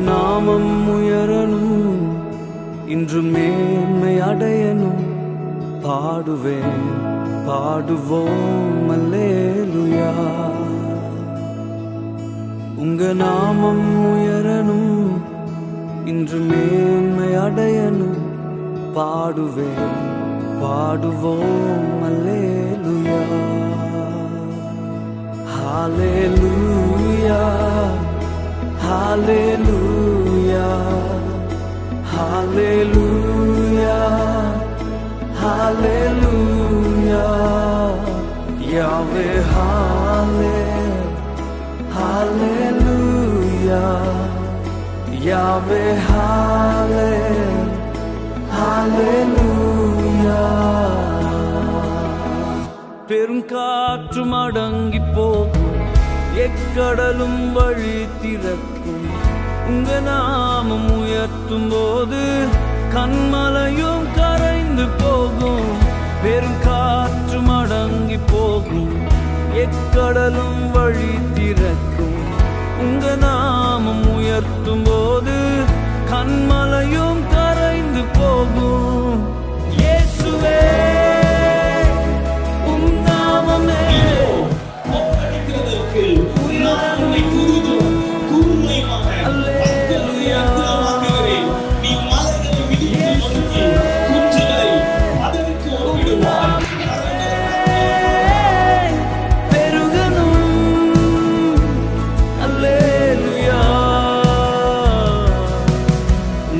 நாமம் உயரணும் இன்று மேன்மை அடையணும். பாடுவேன் பாடுவோம் அல்லேலுயா. உங்க நாமம் உயரணும் இன்று மேன்மை அடையணும். பாடுவேன் பாடுவோம் அல்லேலுயா. ஹalleluya ஹalleluya யாவே ஹாலே ஹalleluya யாவே ஹாலே ஹalleluya பெருங்காற்றும் அடங்கி போகும். எக்கடலும் வழி திறக்கும். உங்க நாமம் உயர்த்தும் போது கண்மலையும் கரைந்து போகும். பெருங்காற்றும் அடங்கி போகும். எக்கடலும் வழி திறக்கும். உங்க நாமம் உயர்த்தும் போது கண்மலையும் கரைந்து போகும்.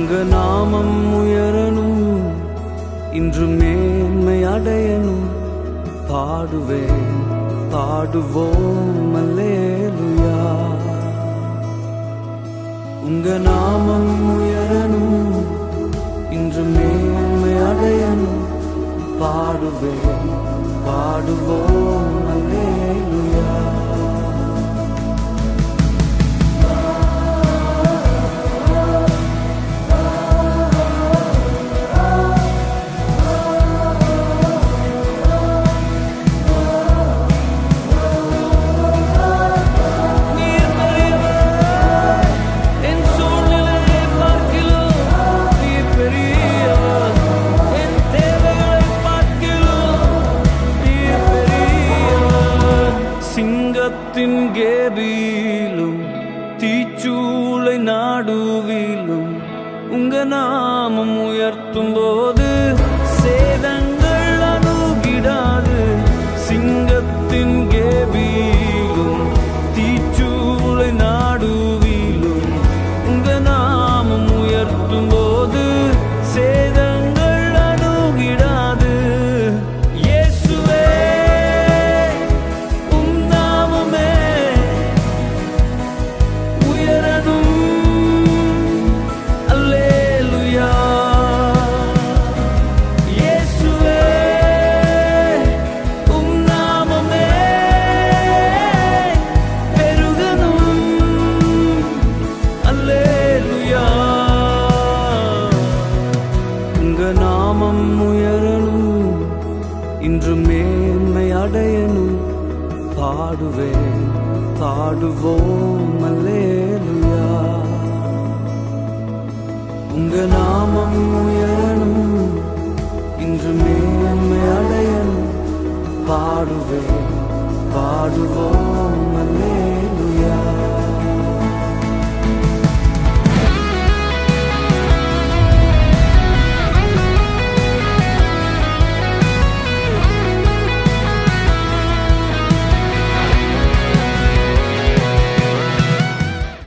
உங்க நாமம் உயரணும் இன்று மேன்மை அடையணும். பாடுவேன் பாடுவோம் அல்லேலுயா. உங்க நாமம் உயரணும் இன்று மேன்மை அடையணும். பாடுவேன் பாடுவோம் அல்லேலுயா. சிங்கத்தின் தீச்சூளை நாடுவிலும் உங்க நாமம் உயர்த்தும் போது சேதங்கள் அணுகிடாது. சிங்கத்தின் கேபியிலும் தீச்சூளை நாடுவிலும் உங்க நாமம் உயர்த்தும் நாமம் உயரணும். இன்று மேன்மை அடையணும். பாடுவேன் பாடுவோம் அல்லேலுயா. உங்க நாமம் உயரணும். இன்று மேன்மை அடையணும். பாடுவேன் பாடுவோம் அல்லே